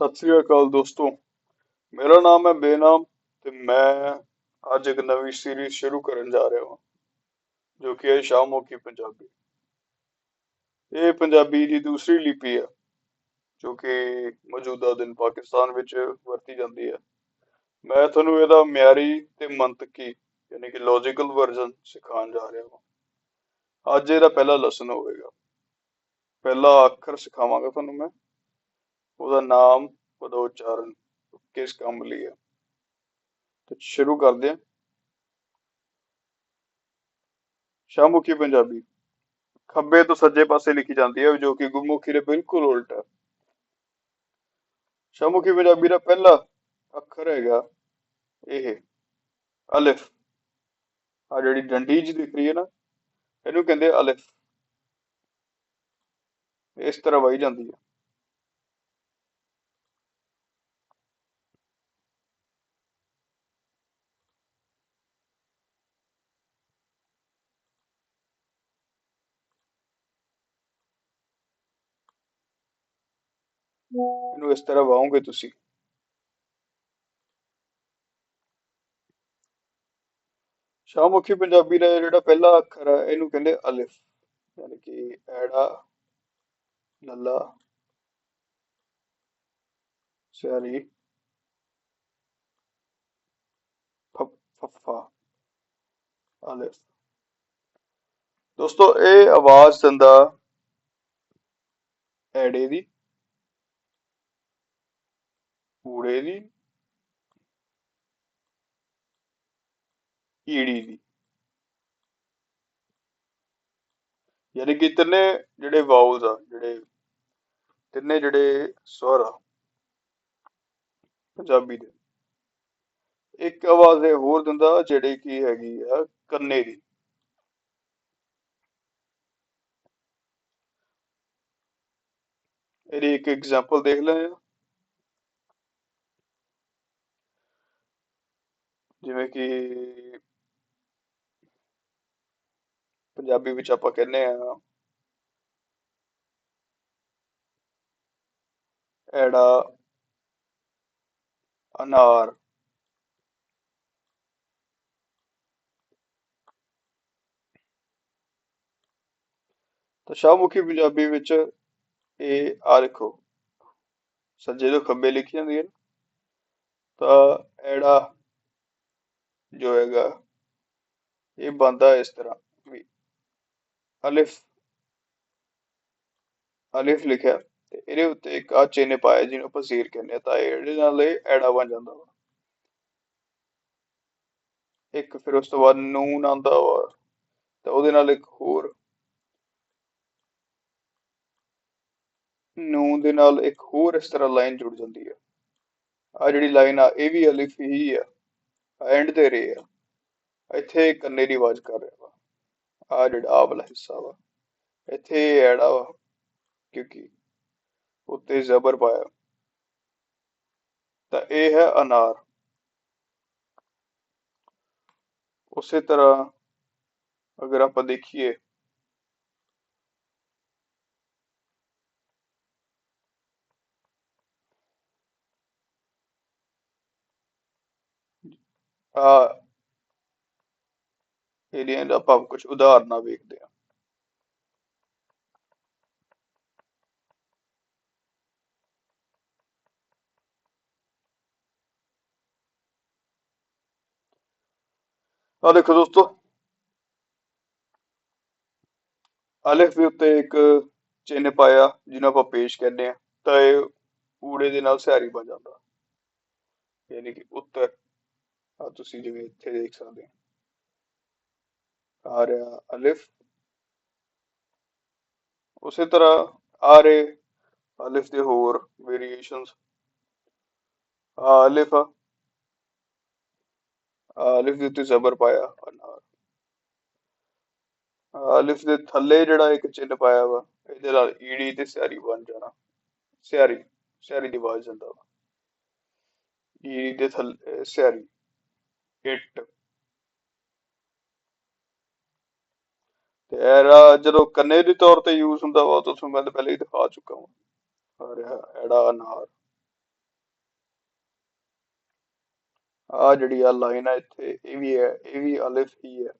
ਸਤਿ ਸ੍ਰੀ ਅਕਾਲ ਦੋਸਤੋ। ਮੇਰਾ ਨਾਮ ਹੈ ਬੇਨਾਮ ਤੇ ਮੈਂ ਅੱਜ ਇੱਕ ਨਵੀਂ ਸੀਰੀਜ਼ ਸ਼ੁਰੂ ਕਰਨ ਜਾ ਰਿਹਾ ਹਾਂ ਜੋ ਕਿ ਹੈ ਸ਼ਾਹਮੁਖੀ ਪੰਜਾਬੀ। ਇਹ ਪੰਜਾਬੀ ਦੀ ਦੂਸਰੀ ਲਿਪੀ ਹੈ, ਜੋ ਕਿ ਮੌਜੂਦਾ ਦਿਨ ਪਾਕਿਸਤਾਨ ਵਿੱਚ ਵਰਤੀ ਜਾਂਦੀ ਹੈ। ਮੈਂ ਤੁਹਾਨੂੰ ਇਹਦਾ ਮਿਆਰੀ ਤੇ ਮੰਤਕੀ, ਯਾਨੀ ਕਿ ਲੌਜੀਕਲ ਵਰਜ਼ਨ ਸਿਖਾਉਣ ਜਾ ਰਿਹਾ ਹਾਂ ਅੱਜ ਇਹਦਾ ਪਹਿਲਾ ਲੈਸਨ ਹੋਵੇਗਾ। ਪਹਿਲਾ ਅੱਖਰ ਸਿਖਾਵਾਂਗਾ ਤੁਹਾਨੂੰ ਮੈਂ। ਉਹਦਾ ਨਾਮ ਉਹਦਾ ਉਚਾਰਨ ਕਿਸ ਕੰਮ ਲਈ ਹੈ ਤੇ ਸ਼ੁਰੂ ਕਰਦੇ ਹਾਂ। ਸ਼ਾਹਮੁਖੀ ਪੰਜਾਬੀ। ਖੱਬੇ ਤੋਂ ਸੱਜੇ ਪਾਸੇ ਲਿਖੀ ਜਾਂਦੀ ਹੈ, ਜੋ ਕਿ ਗੁਰਮੁਖੀ ਦੇ ਬਿਲਕੁਲ ਉਲਟ ਹੈ। ਸ਼ਾਹਮੁਖੀ ਪੰਜਾਬੀ ਦਾ ਪਹਿਲਾ ਅੱਖਰ ਹੈਗਾ ਇਹ, ਅਲਿਫ। ਆ ਜਿਹੜੀ ਡੰਡੀ ਜੀ ਦਿਖ ਰਹੀ ਹੈ ਨਾ, ਇਹਨੂੰ ਕਹਿੰਦੇ ਅਲਿਫ। ਇਸ ਤਰ੍ਹਾਂ ਵਹੀ ਜਾਂਦੀ ਹੈ। ਇਹਨੂੰ ਇਸ ਤਰ੍ਹਾਂ ਵਾਓਗੇ ਤੁਸੀਂ। ਸ਼ਾਹਮੁਖੀ ਪੰਜਾਬੀ ਦਾ ਜਿਹੜਾ ਪਹਿਲਾ ਅੱਖਰ ਹੈ ਇਹਨੂੰ ਕਹਿੰਦੇ ਅਲਿਫ, ਯਾਨੀ ਕਿ ਐੜਾ, ਲੱਲਾ ਸਿਆਰੀ ਫੱਫਾ, ਅਲਿਫ। ਦੋਸਤੋ, ਇਹ ਆਵਾਜ਼ ਦਿੰਦਾ ਐੜੇ ਦੀ। ਕੂੜੇ ਦੀ, ਕੀੜੀ ਦੀ। ਯਾਨੀ ਕਿ ਤਿੰਨੇ ਜਿਹੜੇ ਵਾਉਲਸ ਆ, ਜਿਹੜੇ ਤਿੰਨੇ ਜਿਹੜੇ ਸਵਰ ਆ, ਪੰਜਾਬੀ ਦੇ, ਇੱਕ ਆਵਾਜ਼ ਇਹ ਹੋਰ ਦਿੰਦਾ ਜਿਹੜੀ ਕੀ ਹੈਗੀ ਆ ਕੰਨੇ ਦੀ। ਇਹਦੀ ਇੱਕ ਐਗਜ਼ਾਮਪਲ ਦੇਖ ਲੈਂਦੇ ਆ ਜਿਵੇਂ ਕਿ ਪੰਜਾਬੀ ਵਿੱਚ ਆਪਾਂ ਕਹਿੰਦੇ ਆ ਐੜਾ, ਅਨਾਰ। ਤਾਂ ਸ਼ਾਹਮੁਖੀ ਪੰਜਾਬੀ ਵਿੱਚ ਇਹ ਆ ਦੇਖੋ, ਸੱਜੇ ਤੋਂ ਖੱਬੇ ਲਿਖੀ ਜਾਂਦੀ ਹੈ ਤਾਂ ਐੜਾ ਜੋ ਹੈਗਾ, ਇਹ ਬੰਦਾ ਇਸ ਤਰ੍ਹਾਂ ਵੀ ਅਲਿਫ ਅਲਿਫ ਲਿਖਿਆ ਤੇ ਇਹਦੇ ਉੱਤੇ ਇੱਕ ਆ ਚਿੰਨ੍ਹ ਪਾਇਆ ਜਿਹਨੂੰ ਆਪਾਂ ਜ਼ੀਰ ਕਹਿੰਦੇ ਆ ਤਾਂ ਇਹਦੇ ਨਾਲ ਇਹ ਐੜਾ ਬਣ ਜਾਂਦਾ ਵਾ। ਇੱਕ ਫਿਰ ਉਸ ਤੋਂ ਬਾਅਦ ਨੂਨ ਆਂਦਾ ਵਾ, ਤੇ ਉਹਦੇ ਨਾਲ ਇੱਕ ਹੋਰ ਨੂਨ ਦੇ ਨਾਲ ਇੱਕ ਹੋਰ ਇਸ ਤਰ੍ਹਾਂ ਲਾਈਨ ਜੁੜ ਜਾਂਦੀ ਹੈ ਆ ਜਿਹੜੀ ਲਾਈਨ ਆ, ਇਹ ਵੀ ਅਲਿਫ ਹੀ ਆ। ਐਂਡ ਤੇ ਰੇ ਆ। ਇੱਥੇ ਕੰਨੇ ਦੀ ਆਵਾਜ਼ ਕਰ ਰਿਹਾ ਵਾ। ਆ ਜਿਹੜਾ ਆ ਵਾਲਾ ਹਿੱਸਾ ਵਾ। ਇੱਥੇ ਐੜਾ ਵਾ ਕਿਉਂਕਿ ਉੱਤੇ ਜ਼ਬਰ ਪਾਇਆ। ਤਾਂ ਇਹ ਹੈ ਅਨਾਰ। ਉਸੇ ਤਰ੍ਹਾਂ ਅਗਰ ਆਪਾਂ ਦੇਖੀਏ ਆ ਦਾ ਆਪਾਂ ਕੁਝ ਉਦਾਹਰਨਾਂ ਵੇਖਦੇ ਹਾਂ। ਆ ਦੇਖੋ ਦੋਸਤੋ ਅਲਿਫ ਦੇ ਉੱਤੇ ਇੱਕ ਚਿੰਨ੍ਹ ਪਾਇਆ, ਜਿਹਨੂੰ ਆਪਾਂ ਪੇਸ਼ ਕਹਿੰਦੇ ਆ ਤਾਂ ਇਹ ਊੜੇ ਦੇ ਨਾਲ ਸਿਆਰੀ ਬਣ ਜਾਂਦਾ। ਯਾਨੀ ਕਿ ਉੱਤਰ ਆ ਤੁਸੀਂ ਜਿਵੇਂ ਇੱਥੇ ਦੇਖ ਸਕਦੇ ਆ ਰਿਹਾ ਅਲਿਫ। ਉਸੇ ਤਰ੍ਹਾਂ ਆ ਰਹੇ ਅਲਿਫ ਦੇ ਹੋਰ ਵੇਰੀਏਸ਼ਨਸ ਆ ਅਲਿਫ ਅਲਿਫ ਦੇ ਉੱਤੇ ਜ਼ਬਰ ਪਾਇਆ ਅਨਾਰ। ਅਲਿਫ ਦੇ ਥੱਲੇ ਜਿਹੜਾ ਇੱਕ ਚਿੰਨ ਪਾਇਆ ਵਾ, ਇਹਦੇ ਨਾਲ ਈੜੀ ਤੇ ਸਿਆਰੀ ਬਣ ਜਾਣਾ। ਸਿਆਰੀ ਸਿਆਰੀ ਦੀ ਆਵਾਜ਼ ਜਾਂਦਾ ਵਾ। ਈੜੀ ਦੇ ਥੱਲੇ ਸਿਆਰੀ। ਇੱਟ ਤੇ ਜਦੋਂ ਕੰਨੇ ਦੇ ਤੌਰ ਤੇ ਯੂਜ਼ ਹੁੰਦਾ ਵਾ ਤੁਸੀਂ ਮੈਂ ਪਹਿਲੇ ਹੀ ਦਿਖਾ ਚੁੱਕਾ ਹਾਂ ਆ ਰਿਹਾ ਐੜਾ ਅਨਾਰ। ਆ ਜਿਹੜੀ ਆ ਲਾਈਨ ਆ ਇੱਥੇ, ਇਹ ਵੀ ਹੈ, ਇਹ ਵੀ ਅਲਿਫ ਹੀ ਹੈ।